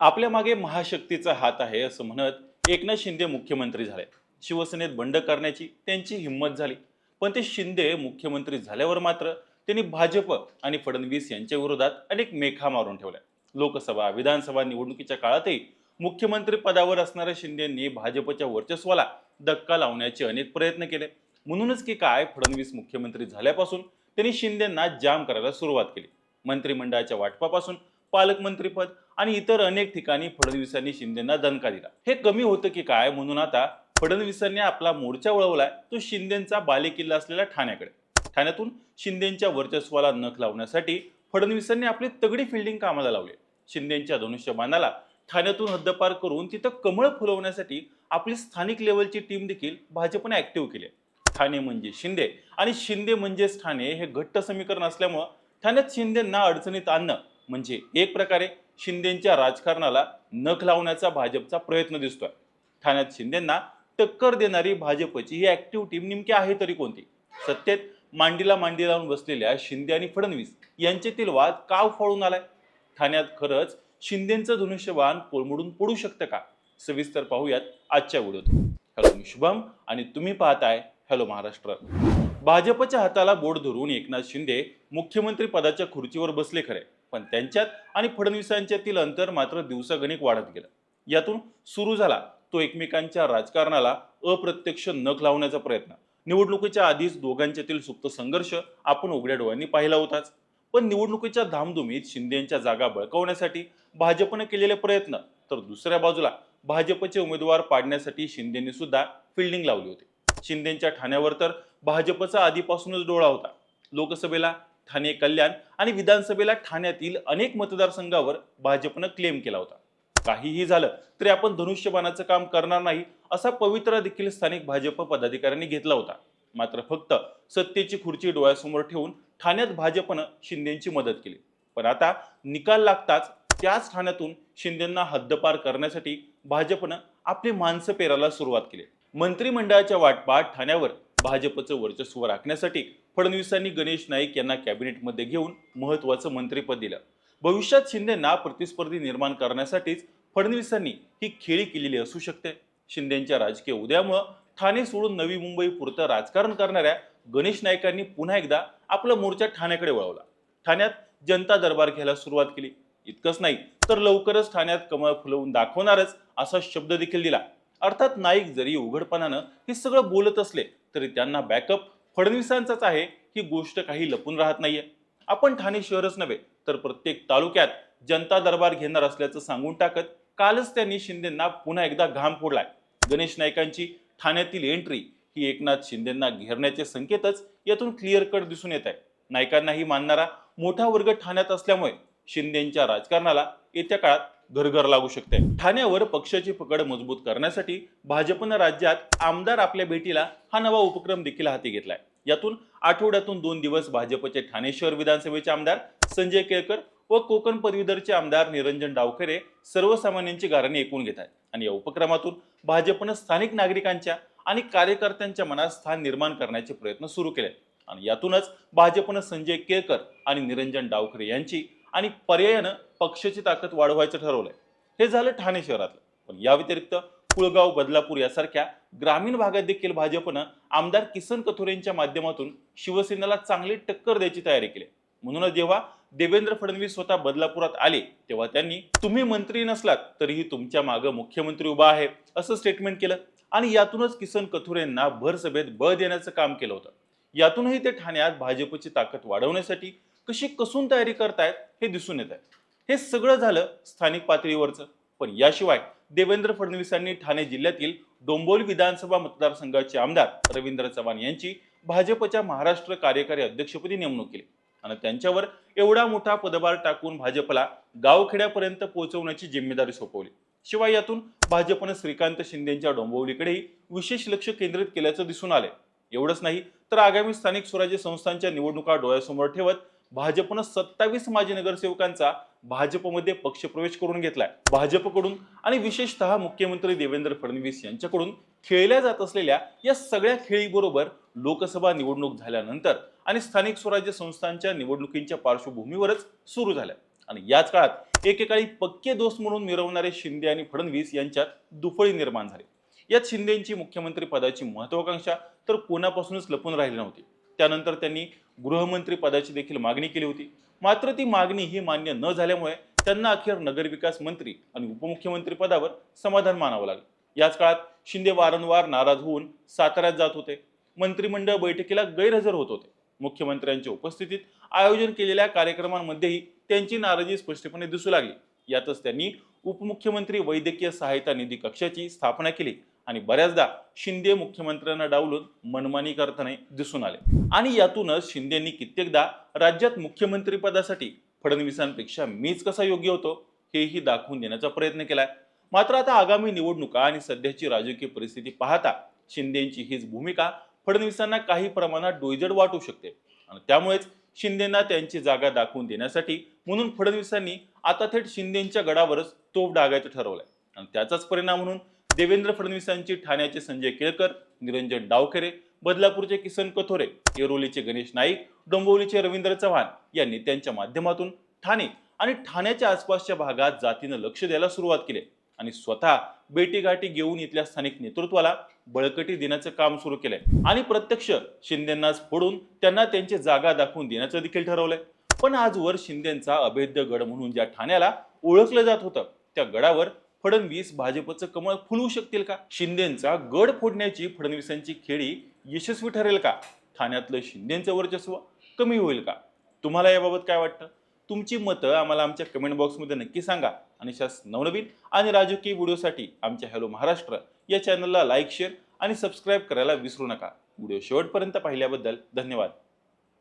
आपल्या मागे महाशक्तीचा हात आहे असं म्हणत एकनाथ शिंदे मुख्यमंत्री झाले. शिवसेनेत बंड करण्याची त्यांची हिंमत झाली. पण ते शिंदे मुख्यमंत्री झाल्यावर मात्र त्यांनी भाजप आणि फडणवीस यांच्या विरोधात अनेक मेखा मारून ठेवल्या. लोकसभा विधानसभा निवडणुकीच्या काळातही मुख्यमंत्री पदावर असणाऱ्या शिंदेंनी भाजपच्या वर्चस्वाला धक्का लावण्याचे अनेक प्रयत्न केले. म्हणूनच की काय फडणवीस मुख्यमंत्री झाल्यापासून त्यांनी शिंदेंना जाम करायला सुरुवात केली. मंत्रिमंडळाच्या वाटपापासून पालकमंत्रीपद आणि इतर अनेक ठिकाणी फडणवीसांनी शिंदेंना दणका दिला. हे कमी होतं की काय म्हणून आता फडणवीसांनी आपला मोर्चा वळवलाय तो शिंदेंचा बालेकिल्ला असलेल्या ठाण्याकडे. ठाण्यातून शिंदेंच्या वर्चस्वाला नख लावण्यासाठी फडणवीसांनी आपली तगडी फिल्डिंग कामाला लावली. शिंदेंच्या धनुष्यबाणाला ठाण्यातून हद्दपार करून तिथं कमळ फुलवण्यासाठी आपली स्थानिक लेवलची टीम देखील भाजपने ऍक्टिव्ह केली ठाणे म्हणजे शिंदे आणि शिंदे म्हणजेच ठाणे हे घट्ट समीकरण असल्यामुळं ठाण्यात शिंदेंना अडचणीत आणणं म्हणजे एक प्रकारे शिंदेंच्या राजकारणाला नख लावण्याचा भाजपचा प्रयत्न दिसतोय. ठाण्यात शिंदेंना टक्कर देणारी भाजपची ही ॲक्टिव्ह टीम नेमकी आहे तरी कोणती? सत्तेत मांडीला मांडी लावून बसलेल्या शिंदे आणि फडणवीस यांच्यातील वाद का उफाळून आलाय? ठाण्यात खरंच शिंदेचं धनुष्यबाण कोलमडून पडू शकतं का? सविस्तर पाहूयात आजच्या व्हिडिओत. हॅलो मी शुभम आणि तुम्ही पाहताय हॅलो महाराष्ट्र. भाजपच्या हाताला बोट धरून एकनाथ शिंदे मुख्यमंत्री पदाच्या खुर्चीवर बसले खरे. पण त्यांच्यात आणि फडणवीसांच्यातील अंतर मात्र दिवसागणिक वाढत गेलं. यातून सुरू झाला तो एकमेकांच्या राजकारणाला अप्रत्यक्ष नख लावण्याचा प्रयत्न. निवडणुकीच्या आधीच दोघांच्यातील सुप्त संघर्ष आपण उघड्या डोळ्यांनी पाहिला होताच. पण निवडणुकीच्या धामधुमीत शिंदेच्या जागा बळकावण्यासाठी भाजपने केलेले प्रयत्न तर दुसऱ्या बाजूला भाजपचे उमेदवार पाडण्यासाठी शिंदेनी सुद्धा फिल्डिंग लावली होती. शिंदेच्या ठाण्यावर तर भाजपचा आधीपासूनच डोळा होता. लोकसभेला ठाणे कल्याण आणि विधानसभेला ठाण्यातील अनेक मतदारसंघावर भाजपनं क्लेम केला होता. काहीही झालं तरी आपण धनुष्यबाणाचं काम करणार नाही असा पवित्रा देखील स्थानिक भाजप पदाधिकाऱ्यांनी घेतला होता. मात्र फक्त सत्तेची खुर्ची डोळ्यासमोर ठेवून ठाण्यात भाजपनं शिंदेची मदत केली. पण आता निकाल लागताच त्याच ठाण्यातून शिंदेंना हद्दपार करण्यासाठी भाजपनं आपली माणसं पेरायला सुरुवात केली. मंत्रिमंडळाच्या वाटपात ठाण्यावर भाजपचं वर्चस्व राखण्यासाठी फडणवीसांनी गणेश नाईक यांना कॅबिनेटमध्ये घेऊन महत्त्वाचं मंत्रिपद दिलं. भविष्यात शिंदेंना प्रतिस्पर्धी निर्माण करण्यासाठीच फडणवीसांनी ही खेळी केलेली असू शकते. शिंदेच्या राजकीय उद्यामुळं ठाणे सोडून नवी मुंबई पुरतं राजकारण करणाऱ्या गणेश नाईकांनी पुन्हा एकदा आपला मोर्चा ठाण्याकडे वळवला. ठाण्यात जनता दरबार घ्यायला सुरुवात केली. इतकंच नाही तर लवकरच ठाण्यात कमळ फुलवून दाखवणारच असा शब्द देखील दिला. अर्थात नाईक जरी उघडपणानं हे सगळं बोलत असले तरी त्यांना बॅकअप फडणवीसांचाच आहे ही गोष्ट काही लपून राहत नाहीये. आपण ठाणे शहरच नव्हे तर प्रत्येक तालुक्यात जनता दरबार घेणार असल्याचं सांगून टाकत कालच त्यांनी शिंदेंना पुन्हा एकदा घाम फोडलाय. गणेश नाईकांची ठाण्यातील एंट्री ही एकनाथ शिंदेंना घेरण्याचे संकेतच यातून क्लिअर कट दिसून येत आहे. नाईकांनाही मानणारा मोठा वर्ग ठाण्यात असल्यामुळे शिंदेच्या राजकारणाला येत्या काळात घरघर लागू शकते. ठाण्यावर पक्षाची पकड मजबूत करण्यासाठी भाजपनं राज्यात आमदार आपल्या भेटीला हा नवा उपक्रम देखील हाती घेतलाय. यातून आठवड्यातून दोन दिवस भाजपचे ठाणे शहर विधानसभेचे आमदार संजय केळकर व कोकण पदवीधरचे आमदार निरंजन डावखरे सर्वसामान्यांची गारणी ऐकून घेत आहेत. आणि या उपक्रमातून भाजपनं स्थानिक नागरिकांच्या आणि कार्यकर्त्यांच्या मनात स्थान निर्माण करण्याचे प्रयत्न सुरू केले. आणि यातूनच भाजपनं संजय केळकर आणि निरंजन डावखरे यांची आणि पर्यायानं पक्षाची ताकद वाढवायचं ठरवलंय. हे झालं ठाणे शहरातलं. पण या व्यतिरिक्त कुळगाव बदलापूर यासारख्या ग्रामीण भागात देखील भाजपनं आमदार किसन कथोरेंच्या माध्यमातून शिवसेनेला चांगली टक्कर द्यायची तयारी केली. म्हणूनच जेव्हा देवेंद्र फडणवीस स्वतः बदलापुरात आले तेव्हा त्यांनी तुम्ही मंत्री नसलात तरीही तुमच्या मागं मुख्यमंत्री उभा आहे असं स्टेटमेंट केलं. आणि यातूनच किसन कथोरेंना भरसभेत बळ देण्याचं काम केलं होतं. यातूनही ते ठाण्यात भाजपची ताकद वाढवण्यासाठी कशी कसून तयारी करतायत हे दिसून येत आहे. हे सगळं झालं स्थानिक पातळीवरचं. पण याशिवाय देवेंद्र फडणवीसांनी ठाणे जिल्ह्यातील डोंबोली विधानसभा मतदारसंघाचे आमदार रवींद्र चव्हाण यांची भाजपच्या महाराष्ट्र कार्यकारी अध्यक्षपदी नेमणूक केली. आणि त्यांच्यावर एवढा मोठा पदभार टाकून भाजपला गावखेड्यापर्यंत पोहोचवण्याची जिम्मेदारी सोपवली. शिवाय यातून भाजपनं श्रीकांत शिंदेच्या डोंबवलीकडेही विशेष लक्ष केंद्रित केल्याचं दिसून आले एवढंच नाही तर आगामी स्थानिक स्वराज्य संस्थांच्या निवडणुका डोळ्यासमोर ठेवत भाजपनं सत्तावीस माजी नगरसेवकांचा भाजपमध्ये पक्षप्रवेश करून घेतलाय. भाजपकडून आणि विशेषतः मुख्यमंत्री देवेंद्र फडणवीस यांच्याकडून खेळल्या जात असलेल्या या सगळ्या खेळीबरोबर लोकसभा निवडणूक झाल्यानंतर आणि स्थानिक स्वराज्य संस्थांच्या निवडणुकींच्या पार्श्वभूमीवरच सुरू झाल्या. आणि याच काळात एकेकाळी पक्के दोस्त म्हणून मिरवणारे शिंदे आणि फडणवीस यांच्यात दुफळी निर्माण झाली. यात शिंदेची मुख्यमंत्री पदाची महत्वाकांक्षा तर कोणापासूनच लपून राहिली नव्हती. त्यानंतर त्यांनी गृहमंत्री पदाची देखील मागणी केली होती. मात्र ती मागणी ही मान्य न झाल्यामुळे त्यांना अखेर नगरविकास मंत्री आणि उपमुख्यमंत्री पदावर समाधान मानावं लागलं. याच काळात शिंदे वारंवार नाराज होऊन साताऱ्यात जात होते. मंत्रिमंडळ बैठकीला गैरहजर होत होते. मुख्यमंत्र्यांच्या उपस्थितीत आयोजन केलेल्या कार्यक्रमांमध्येही त्यांची नाराजी स्पष्टपणे दिसू लागली. यातच त्यांनी उपमुख्यमंत्री वैद्यकीय सहायता निधी कक्षाची स्थापना केली. आणि बऱ्याचदा शिंदे मुख्यमंत्र्यांना डावलून मनमानी करताना दिसून आले. आणि यातूनच शिंदेंनी कित्येकदा राज्यात मुख्यमंत्रीपदासाठी फडणवीसांपेक्षा मीच कसा योग्य होतो हेही दाखवून देण्याचा प्रयत्न केलाय. मात्र आता आगामी निवडणुका आणि सध्याची राजकीय परिस्थिती पाहता शिंदेची हीच भूमिका फडणवीसांना काही प्रमाणात डोईजड वाटू शकते. आणि त्यामुळेच शिंदेना त्यांची जागा दाखवून देण्यासाठी म्हणून फडणवीसांनी आता थेट शिंदेच्या गडावरच तोफ डागायचं ठरवलंय. आणि त्याचाच परिणाम म्हणून देवेंद्र फडणवीसांची ठाण्याचे संजय केळकर निरंजन डावखेरे बदलापूरचे किसन कथोरे येरोलीचे गणेश नाईक डोंबिवलीचे रवींद्र चव्हाण यांनी त्यांच्या माध्यमातून ठाणे आणि ठाण्याच्या आसपासच्या भागात जातीनं लक्ष द्यायला सुरुवात केली आणि स्वतः बेटीगाठी घेऊन इथल्या स्थानिक नेतृत्वाला बळकटी देण्याचं काम सुरू केलंय आणि प्रत्यक्ष शिंदेनाच फोडून त्यांना त्यांची जागा दाखवून देण्याचं देखील ठरवलंय. पण आजवर शिंदेचा अभेद्य गड म्हणून ज्या ठाण्याला ओळखलं जात होतं त्या गडावर फडणवीस भाजपचं कमळ फुलवू शकतील का? शिंदेचा गड फोडण्याची फडणवीसांची खेळी यशस्वी ठरेल का? ठाण्यातलं शिंदेचं वर्चस्व कमी होईल का? तुम्हाला याबाबत काय वाटतं? तुमची मतं आम्हाला आमच्या कमेंट बॉक्समध्ये नक्की सांगा. आणि शास नवनवीन आणि राजकीय व्हिडिओसाठी आमच्या हॅलो महाराष्ट्र या चॅनलला लाईक शेअर आणि सबस्क्राईब करायला विसरू नका. व्हिडिओ शेवटपर्यंत पाहिल्याबद्दल धन्यवाद.